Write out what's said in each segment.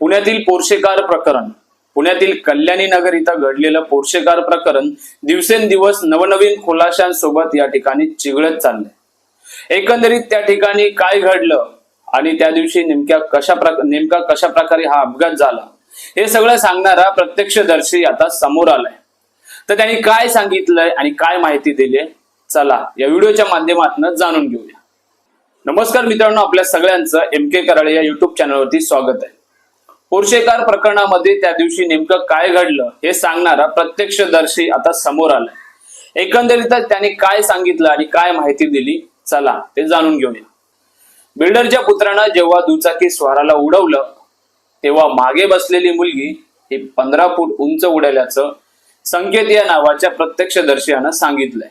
पुण्यातील पोर्शेकार प्रकरण पुण्यातील कल्याणी नगर इथं घडलेलं पोर्शेकार प्रकरण दिवसेंदिवस नवनवीन खुलाशांसोबत या ठिकाणी चिघळत चाललंय. एकंदरीत त्या ठिकाणी काय घडलं आणि त्या दिवशी नेमक्या कशा प्रक नेमका कशा प्रकारे हा अपघात झाला हे सगळं सांगणारा प्रत्यक्षदर्शी आता समोर आलाय. तर त्यांनी काय सांगितलंय आणि काय माहिती दिली चला या व्हिडिओच्या माध्यमातून जाणून घेऊया. नमस्कार मित्रांनो आपल्या सगळ्यांचं एम के कराळे या युट्यूब चॅनलवरती स्वागत आहे. पोर्शेकार प्रकरणामध्ये त्या दिवशी नेमकं काय घडलं हे सांगणारा प्रत्यक्षदर्शी आता समोर आलाय. एकंदरीतच त्याने काय सांगितलं आणि काय माहिती दिली चला ते जाणून घेऊया बिल्डरच्या पुत्रानं जेव्हा दुचाकी स्वाराला उडवलं तेव्हा मागे बसलेली मुलगी ही पंधरा फूट उंच उडाल्याचं संकेत या नावाच्या प्रत्यक्षदर्शीयानं सांगितलंय.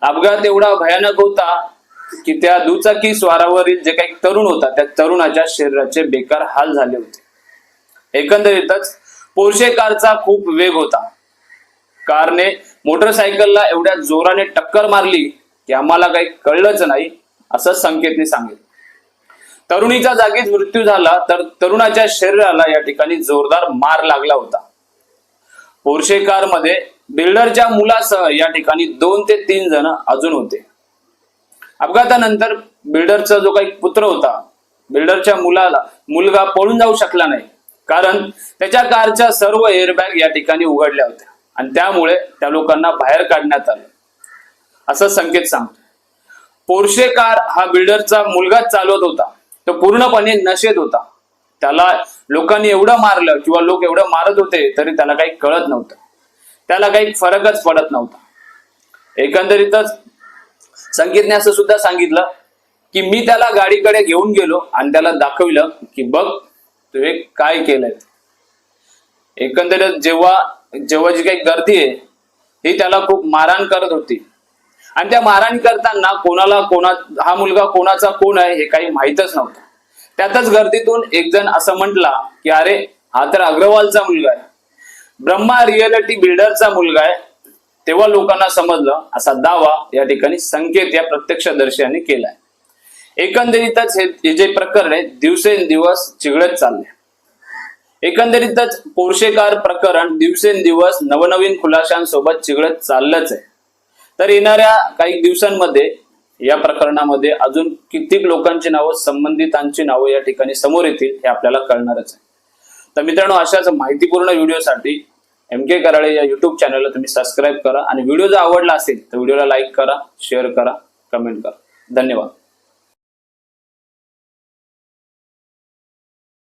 अपघात एवढा भयानक होता की त्या दुचाकी स्वारावरील जे काही तरुण होता त्या तरुणाच्या शरीराचे बेकार हाल झाले होते. एकंदरीतच पोर्शे कारचा खूप वेग होता. कारने मोटरसायकलला एवढ्या जोराने टक्कर मारली की आम्हाला काही कळलंच नाही असं संकेतने सांगितलं. तरुणीच्या जागीच मृत्यू झाला तर तरुणाच्या शरीराला या ठिकाणी जोरदार मार लागला होता. पोर्शे कारमध्ये बिल्डरच्या मुलासह या ठिकाणी दोन ते तीन जण अजून होते. अपघातानंतर बिल्डरचा जो काही पुत्र होता बिल्डरच्या मुलाला मुलगा पळून जाऊ शकला नाही. कारण त्याच्या कारच्या सर्व एअरबॅग या ठिकाणी उघडल्या होत्या. आणि त्यामुळे त्या लोकांना बाहेर काढण्यात आलं. असं संकेत सांगतो. पोर्शे कार हा बिल्डरचा मुलगाच चालवत होता. तो पूर्णपणे नशेत होता. त्याला लोकांनी एवढं मारलं किंवा लोक एवढं मारत होते तरी त्याला काही कळत नव्हतं. त्याला काही फरकच पडत नव्हता. एकंदरीतच संगीतने असं सुद्धा सांगितलं की मी त्याला गाडीकडे घेऊन गेलो आणि त्याला दाखविलं की बघ तुम्ही काय केलंय? एकंदरीत जेव्हा जेव्हा जी काही गर्दी आहे ही त्याला खूप मारहाण करत होती. आणि त्या मारहाण करताना कोणाला कोणा हा मुलगा कोणाचा कोण आहे हे काही माहीतच नव्हतं. त्यातच गर्दीतून एक जण असं म्हटला की अरे हा तर अग्रवालचा मुलगा आहे. ब्रह्मा रिअलिटी बिल्डरचा मुलगा आहे. तेव्हा लोकांना समजलं असा दावा या ठिकाणी संकेत या प्रत्यक्षदर्शीयांनी केलाय. एकंदरीतच हे जे प्रकरण आहे दिवसेंदिवस चिघळत चालले एकंदरीतच पोर्शेकार प्रकरण दिवसेंदिवस नवनवीन खुलाशांसोबत चिघळत चाललंच आहे. तर येणाऱ्या काही दिवसांमध्ये या प्रकरणामध्ये अजून कित्येक लोकांची नावं संबंधितांची नावं या ठिकाणी समोर येतील हे आपल्याला कळणारच आहे. तर मित्रांनो अशाच माहितीपूर्ण व्हिडिओसाठी एम के कराळे या युट्यूब चॅनलला तुम्ही सबस्क्राईब करा. आणि व्हिडिओ जर आवडला असेल तर व्हिडिओला लाईक करा शेअर करा कमेंट करा. धन्यवाद.